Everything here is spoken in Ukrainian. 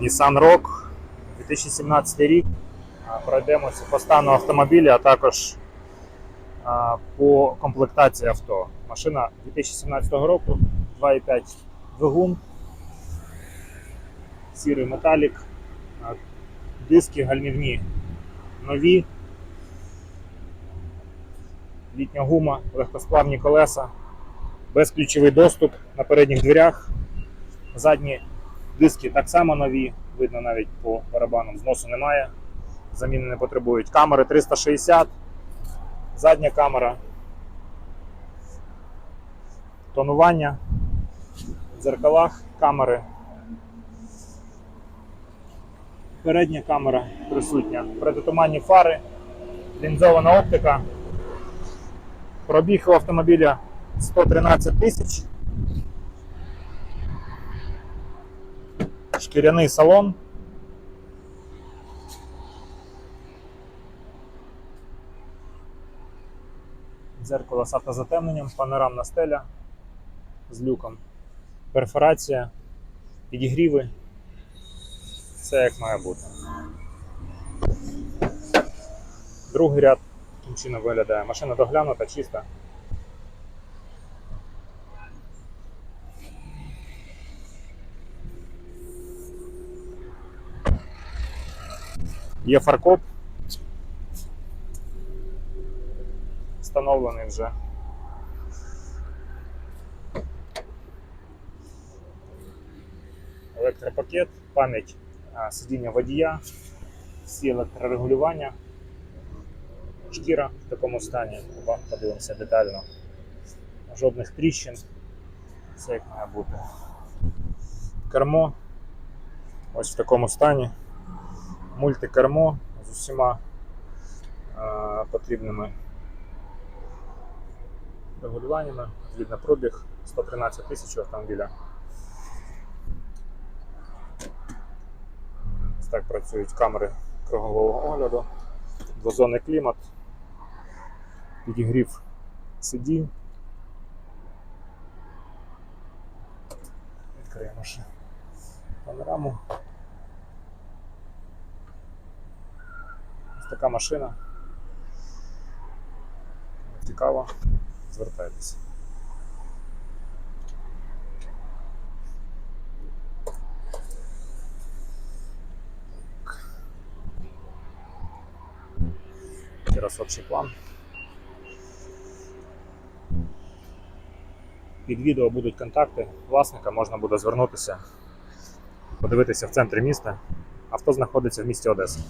Nissan Rogue 2017 рік. Пройдемося по стану автомобіля, а також по комплектації авто. Машина 2017 року, 2,5 двигун, сірий металік, диски гальмівні нові, літня гума, легкосплавні колеса, безключовий доступ на передніх дверях, задні диски так само нові, видно навіть по барабанам, зносу немає, заміни не потребують. Камери 360, задня камера, тонування, в дзеркалах камери. Передня камера присутня, предотуманні фари, лінзована оптика. Пробіг у автомобіля 113 тисяч. Шкіряний салон. Дзеркало з автозатемненням, панорамна стеля з люком, перфорація, підігріви. Все як має бути. Другий ряд таким чином виглядає. Машина доглянута, чиста. Є фаркоп. Встановлений вже. Електропакет, пам'ять сидіння водія, всі електрорегулювання. Шкіра в такому стані. Подивимося детально. Жодних тріщин. Все як має бути. Кермо. Ось в такому стані мультикермо з усіма е, потрібними регулюваннями. Відповідно, пробіг 113 тисяч автомобіля. Ось так працюють камери кругового огляду, двозонний клімат, підігрів сидінь. Відкриємо ще панораму. Така машина. Цікаво. Звертайтеся. Ще раз общий план. Під відео будуть контакти власника, можна буде звернутися, подивитися в центрі міста. Авто знаходиться в місті Одеса.